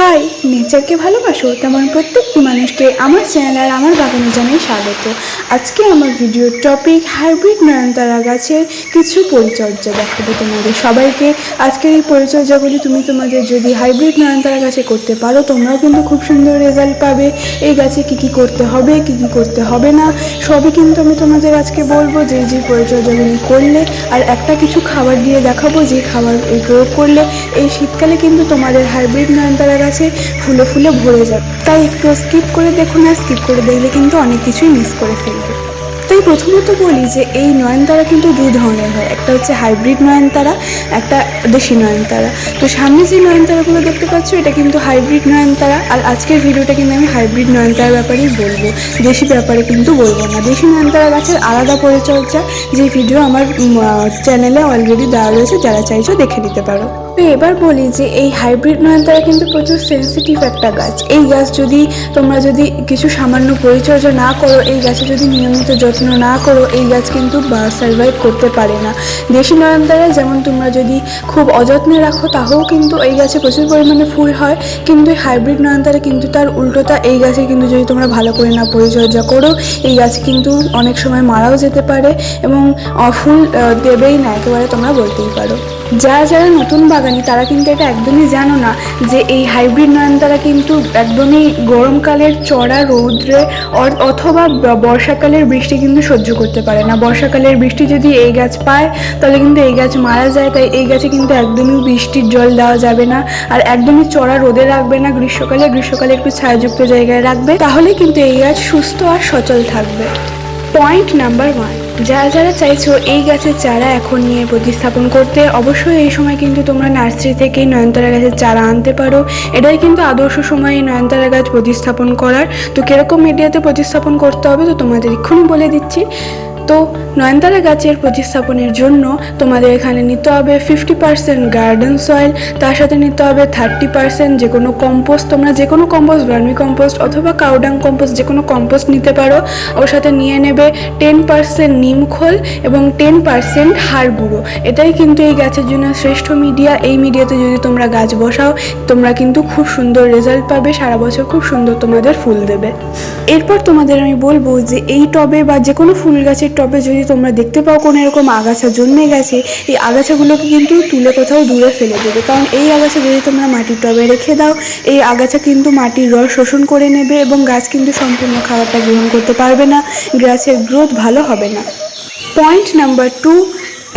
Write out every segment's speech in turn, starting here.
High, নেচারকে ভালোবাসো? তেমন প্রত্যেকটি মানুষকে আমার চ্যানেল আর আমার বাগানে জানাই স্বাগত। আজকে আমার ভিডিওর টপিক হাইব্রিড নয়নতারা গাছের কিছু পরিচর্যা দেখাবো তোমাদের সবাইকে। আজকের এই পরিচর্যাগুলি তুমি তোমাদের যদি হাইব্রিড নয়নতারা গাছে করতে পারো, তোমরাও কিন্তু খুব সুন্দর রেজাল্ট পাবে। এই গাছে কি কি করতে হবে, কি কি করতে হবে না, সবই কিন্তু আমি তোমাদের আজকে বলব যে যে পরিচর্যাগুলি করলে আর একটা কিছু খাবার দিয়ে দেখাবো, যে খাবার প্রয়োগ করলে এই শীতকালে কিন্তু তোমাদের হাইব্রিড নয়নতারা গাছে ফুলে ফুলে ভরে যাবে। তাই একটু স্কিপ করে দেখুন আর স্কিপ করে দেখলে কিন্তু অনেক কিছুই মিস করে ফেলবে। তাই প্রথমত বলি যে এই নয়নতারা কিন্তু দু ধরনের হয়। একটা হচ্ছে হাইব্রিড নয়নতারা, একটা দেশি নয়নতারা। তো সামনে যে নয়নতারাগুলো দেখতে পাচ্ছ, এটা কিন্তু হাইব্রিড নয়নতারা। আর আজকের ভিডিওটা কিন্তু আমি হাইব্রিড নয়নতারার ব্যাপারেই বলব। দেশি ব্যাপারে কিন্তু বলব না। দেশি নয়নতারা গাছের আলাদা পরিচর্যা, যে ভিডিও আমার চ্যানেলে অলরেডি দেওয়া রয়েছে, যারা চাইছো দেখে নিতে পারো। তো এবার বলি যে এই হাইব্রিড নয়নতারা কিন্তু প্রচুর সেন্সিটিভ একটা গাছ। এই গাছ যদি তোমরা যদি কিছু সামান্য পরিচর্যা না করো, এই গাছে যদি নিয়মিত যত্ন না করো, এই গাছ কিন্তু সার্ভাইভ করতে পারে না। দেশি নয়নতারা যেমন তোমরা যদি খুব অযত্নে রাখো তাহলেও কিন্তু এই গাছে প্রচুর পরিমাণে ফুল হয়। কিন্তু হাইব্রিড নয়নতারা কিন্তু তার উল্টোটা, এই গাছে কিন্তু যদি তোমরা ভালো করে না পরিচর্যা করো, এই গাছ কিন্তু অনেক সময় মারাও যেতে পারে এবং ফুল দেবেই না, একেবারে তোমরা বলতেই পারো। যারা যারা নতুন বাগানি, তারা কিন্তু এটা একদমই জানো না যে এই হাইব্রিড নয়নতারা কিন্তু একদমই গরমকালের চড়া রৌদ্রে অথবা বর্ষাকালের বৃষ্টি কিন্তু সহ্য করতে পারে না। বর্ষাকালের বৃষ্টি যদি এই গাছ পায়, তাহলে কিন্তু এই গাছ মারা যায়। তাই এই গাছে কিন্তু একদমই বৃষ্টির জল দেওয়া যাবে না আর একদমই চড়া রোদে রাখবে না। গ্রীষ্মকালে গ্রীষ্মকালে একটু ছায়াযুক্ত জায়গায় রাখবে। তাহলে কিন্তু এই গাছ সুস্থ আর সচল থাকবে। পয়েন্ট নাম্বার ওয়ান যারা যারা চাইছো এই গাছের চারা এখন নিয়ে প্রতিস্থাপন করতে, অবশ্যই এই সময় কিন্তু তোমরা নার্সারি থেকে নয়নতারা গাছের চারা আনতে পারো। এটাই কিন্তু আদর্শ সময় এই নয়নতারা গাছ প্রতিস্থাপন করার। তো কীরকম মিডিয়াতে প্রতিস্থাপন করতে হবে, তো তোমাদের এক্ষুনি বলে দিচ্ছি। তো নয়নতারা গাছের প্রতিস্থাপনের জন্য তোমাদের এখানে নিতে হবে ফিফটি পার্সেন্ট গার্ডেন সয়েল তার সাথে নিতে হবে থার্টি পার্সেন্ট যে কোনো কম্পোস্ট তোমরা যে কোনো কম্পোস্ট ভার্মি কম্পোস্ট অথবা কাউডাং কম্পোস্ট যে কোনো কম্পোস্ট নিতে পারো। ওর সাথে নিয়ে নেবে টেন পার্সেন্ট নিম খোল এবং টেন পার্সেন্ট হাড় গুঁড়ো। এটাই কিন্তু এই গাছের জন্য শ্রেষ্ঠ মিডিয়া এই মিডিয়াতে যদি তোমরা গাছ বসাও, তোমরা কিন্তু খুব সুন্দর রেজাল্ট পাবে। সারা বছর খুব সুন্দর তোমাদের ফুল দেবে। এরপর তোমাদের আমি বলব যে এই টবে বা যে কোনো ফুল গাছের টবে যদি তোমরা দেখতে পাও কোনো এরকম আগাছা জন্মে গেছে, এই আগাছাগুলোকে কিন্তু তুলে কোথাও দূরে ফেলে দেবে। কারণ এই আগাছা যদি তোমরা মাটির টবে রেখে দাও, এই আগাছা কিন্তু মাটির রস শোষণ করে নেবে এবং গাছ কিন্তু সম্পূর্ণ খাবারটা গ্রহণ করতে পারবে না, গাছের গ্রোথ ভালো হবে না। পয়েন্ট নাম্বার টু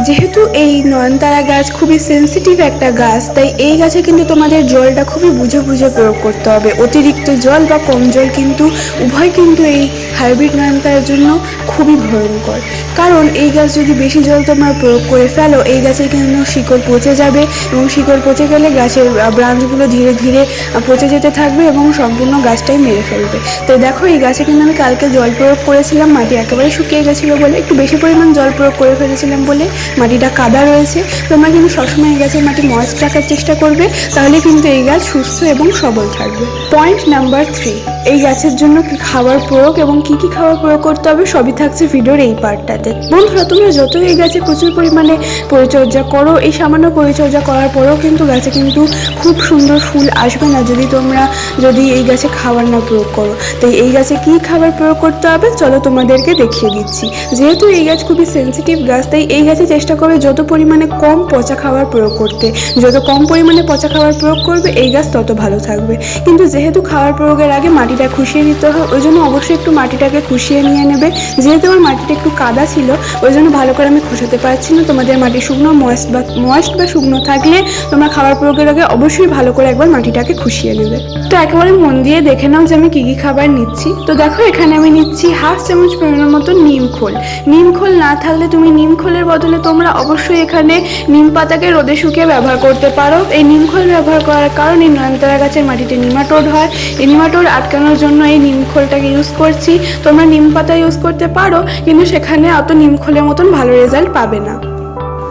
যেহেতু এই নয়নতারা গাছ খুবই সেনসিটিভ একটা গাছ, তাই এই গাছে কিন্তু তোমাদের জলটা খুবই বুঝে বুঝে প্রয়োগ করতে হবে। অতিরিক্ত জল বা কম জল কিন্তু উভয় কিন্তু এই হাইব্রিড নয়নতারার জন্য খুবই ভয়ঙ্কর। কারণ এই গাছ যদি বেশি জল তোমরা প্রয়োগ করে ফেলো, এই গাছে কিন্তু শিকড় পচে যাবে এবং শিকড় পচে গেলে গাছের ব্রাঞ্চগুলো ধীরে ধীরে পচে যেতে থাকবে এবং সম্পূর্ণ গাছটাই মেরে ফেলবে। তো দেখো, এই গাছে কিন্তু আমি কালকে জল প্রয়োগ করেছিলাম, মাটি একেবারে শুকিয়ে গেছিল বলে, একটু বেশি পরিমাণ জল প্রয়োগ করে ফেলেছিলাম বলে মাটিটা কাদা রয়েছে। তোমরা কিন্তু সবসময় এই গাছের মাটি ময়েস্ট রাখার চেষ্টা করবে, তাহলে কিন্তু এই গাছ সুস্থ এবং সবল থাকবে। পয়েন্ট নাম্বার থ্রি, এই গাছের জন্য খাবার প্রয়োগ এবং কি কি খাবার প্রয়োগ করতে হবে সবই থাকছে ভিডিওর এই পার্টটাতে। বন্ধুরা, তোমরা যত এই গাছে প্রচুর পরিমাণে পরিচর্যা করো, এই সামান্য পরিচর্যা করার পরেও কিন্তু গাছে কিন্তু খুব সুন্দর ফুল আসবে না যদি তোমরা যদি এই গাছে খাবার না প্রয়োগ করো। তাই এই গাছে কি খাবার প্রয়োগ করতে হবে? চলো তোমাদেরকে দেখিয়ে দিচ্ছি। যেহেতু এই গাছ খুবই সেনসিটিভ গাছ, তাই এই গাছে চেষ্টা করবে যত পরিমাণে কম পচা খাবার প্রয়োগ করতে। যত কম পরিমাণে পচা খাবার প্রয়োগ করবে, এই গাছ তত ভালো থাকবে। কিন্তু যেহেতু খাবার প্রয়োগের আগে মাটিটা খুশিয়ে নিতে হয় ওই জন্য অবশ্যই একটু মাটিটাকে খুশিয়ে নিয়ে নেবে। যেহেতু আমার মাটিটা একটু কাদা ছিল, ওই জন্য ভালো করে আমি খোসাতে পারছি না। তোমাদের মাটি শুকনো, ময়েস্ট বা ময়েস্ট বা শুকনো থাকলে তোমরা খাবার প্রয়োগের আগে অবশ্যই ভালো করে একবার মাটিটাকে খুশিয়ে নেবে। তো একেবারে মন দিয়ে দেখে নাও যে আমি কী কী খাবার নিচ্ছি। তো দেখো, এখানে আমি নিচ্ছি হাফ চামচ পরিমাণের মতো নিম খোল। নিম খোল না থাকলে তুমি নিম খোলের বদলে তোমরা অবশ্যই এখানে নিম পাতাকে রোদে শুকিয়ে ব্যবহার করতে পারো। এই নিম খোল ব্যবহার করার কারণে নয়নতারা গাছের মাটিতে নিমাটোড হয়। এই নিমাটোড আটকানোর জন্য এই নিম খোলটাকে ইউজ করছি। তোমরা নিম পাতা ইউজ করতে পারো, কিন্তু সেখানে অত নিম খোলের মতন ভালো রেজাল্ট পাবে না।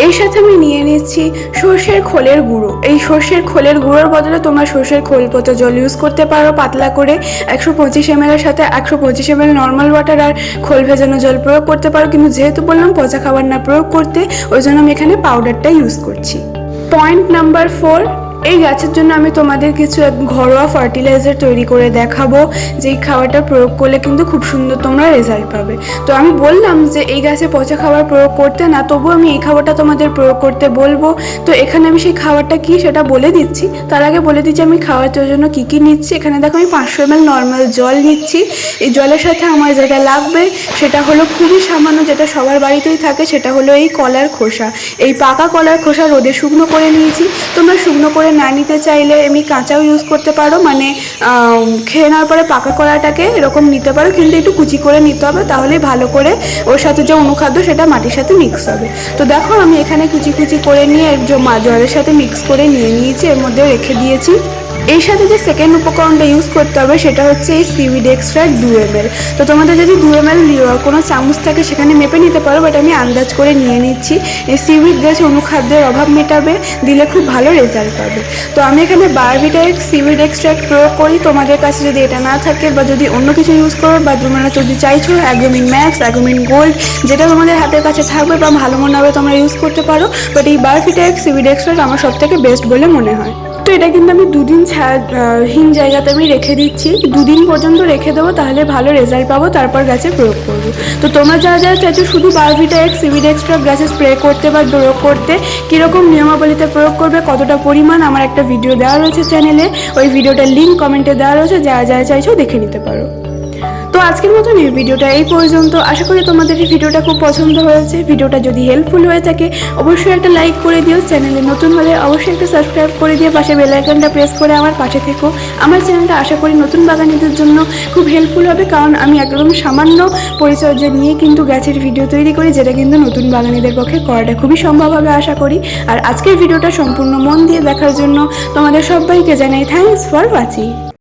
এর সাথে আমি নিয়ে নিচ্ছি সর্ষের খোলের গুঁড়ো। এই সর্ষের খোলের গুঁড়োর বদলে তোমরা সর্ষের খোল পোতা জল ইউজ করতে পারো পাতলা করে। একশো পঁচিশ এম এর সাথে একশো পঁচিশ এম এল নর্মাল ওয়াটার আর খোল ভেজানো জল প্রয়োগ করতে পারো। কিন্তু যেহেতু বললাম পচা খাবার না প্রয়োগ করতে, ওই জন্য আমি এখানে পাউডারটা ইউজ করছি। পয়েন্ট নাম্বার ফোর এই গাছের জন্য আমি তোমাদের কিছু ঘরোয়া ফার্টিলাইজার তৈরি করে দেখাবো। যেই খাবারটা প্রয়োগ করলে কিন্তু খুব সুন্দর তোমরা রেজাল্ট পাবে। তো আমি বললাম যে, এই গাছে পচা খাবার প্রয়োগ করতে না, তবুও আমি এই খাবারটা তোমাদের প্রয়োগ করতে বলব। তো এখানে আমি সেই খাবারটা কি সেটা বলে দিচ্ছি। তার আগে বলে দিচ্ছি আমি খাওয়ার জন্য কি কি নিচ্ছি। এখানে দেখো আমি পাঁচশো এম নর্মাল জল নিচ্ছি। এই জলের সাথে আমার যেটা লাগবে সেটা হলো খুবই সামান্য যেটা সবার বাড়িতেই থাকে সেটা হলো এই কলার খোসা। এই পাকা কলার খোসা রোদে শুকনো করে নিয়েছি। তোমরা শুকনো করে না নিতে চাইলে এমনি কাঁচাও ইউজ করতে পারো মানে খেয়ে নেওয়ার পরে পাকা কলাটাকে এরকম নিতে পারো, কিন্তু একটু কুচি করে নিতে হবে, তাহলে ভালো করে ওর সাথে যে অনুখাদ্য সেটা মাটির সাথে মিক্স হবে। তো দেখো আমি এখানে কুচি কুচি করে নিয়ে জলের সাথে মিক্স করে নিয়ে নিয়েছি, এর মধ্যে রেখে দিয়েছি। এর সাথে যে সেকেন্ড উপকরণটা ইউজ করতে হবে সেটা হচ্ছে এই সিউইড এক্সট্রাক্ট দু এম তো তোমাদের যদি দু এম এল কোনো চামচ থাকে সেখানে মেপে নিতে পারো বাট আমি আন্দাজ করে নিয়ে নিচ্ছি। এই সিউইড গাছ অনুখাদ্যের অভাব মেটাবে, দিলে খুব ভালো রেজাল্ট পাবে। তো আমি এখানে বারবিটাইক সিউইড এক্সট্রাক্ট প্রয়োগ করি। তোমাদের কাছে যদি এটা না থাকে বা যদি অন্য কিছু ইউজ করো বা তোমরা যদি চাইছো অ্যাগ্রোমিন ম্যাক্স অ্যাগ্রোমিন গোল্ড যেটা তোমাদের হাতের কাছে থাকবে বা ভালো মনে হবে তোমরা ইউজ করতে পারো বাট এই বারবিটাইক সিউইড এক্সট্রাক্ট আমার সব থেকে বেস্ট বলে মনে হয়। তো এটা কিন্তু আমি দুদিন হীন জায়গাতে আমি রেখে দিচ্ছি। দুদিন পর্যন্ত রেখে দেবো, তাহলে ভালো রেজাল্ট পাবো, তারপর গাছে প্রয়োগ করব। তো তোমরা যা যারা চাইছো শুধু বারভিটা এক্স সিভিড এক্সট্রা গাছে স্প্রে করতে বা প্রয়োগ করতে, কীরকম নিয়মাবলীতে প্রয়োগ করবে, কতটা পরিমাণ, আমার একটা ভিডিও দেওয়া রয়েছে চ্যানেলে ওই ভিডিওটার লিঙ্ক কমেন্টে দেওয়া রয়েছে যা যা চাইছো দেখে নিতে পারো। তো আজকের মতন এই ভিডিওটা এই পর্যন্ত। আশা করি তোমাদের এই ভিডিওটা খুব পছন্দ হয়েছে। ভিডিওটা যদি হেল্পফুল হয়ে থাকে, অবশ্যই একটা লাইক করে দিও। চ্যানেলে নতুন হলে অবশ্যই একটা সাবস্ক্রাইব করে দিয়ে পাশে বেল আইকনটা প্রেস করে আমার পাশে থেকো। আমার চ্যানেলটা আশা করি নতুন বাগানীদের জন্য খুব হেল্পফুল হবে, কারণ আমি একদম সামান্য পরিচর্যা নিয়ে কিন্তু গাছের ভিডিও তৈরি করি, যেটা কিন্তু নতুন বাগানীদের পক্ষে করাটা খুবই সম্ভব হবে আশা করি। আর আজকের ভিডিওটা সম্পূর্ণ মন দিয়ে দেখার জন্য তোমাদের সবাইকে জানাই থ্যাঙ্কস ফর ওয়াচিং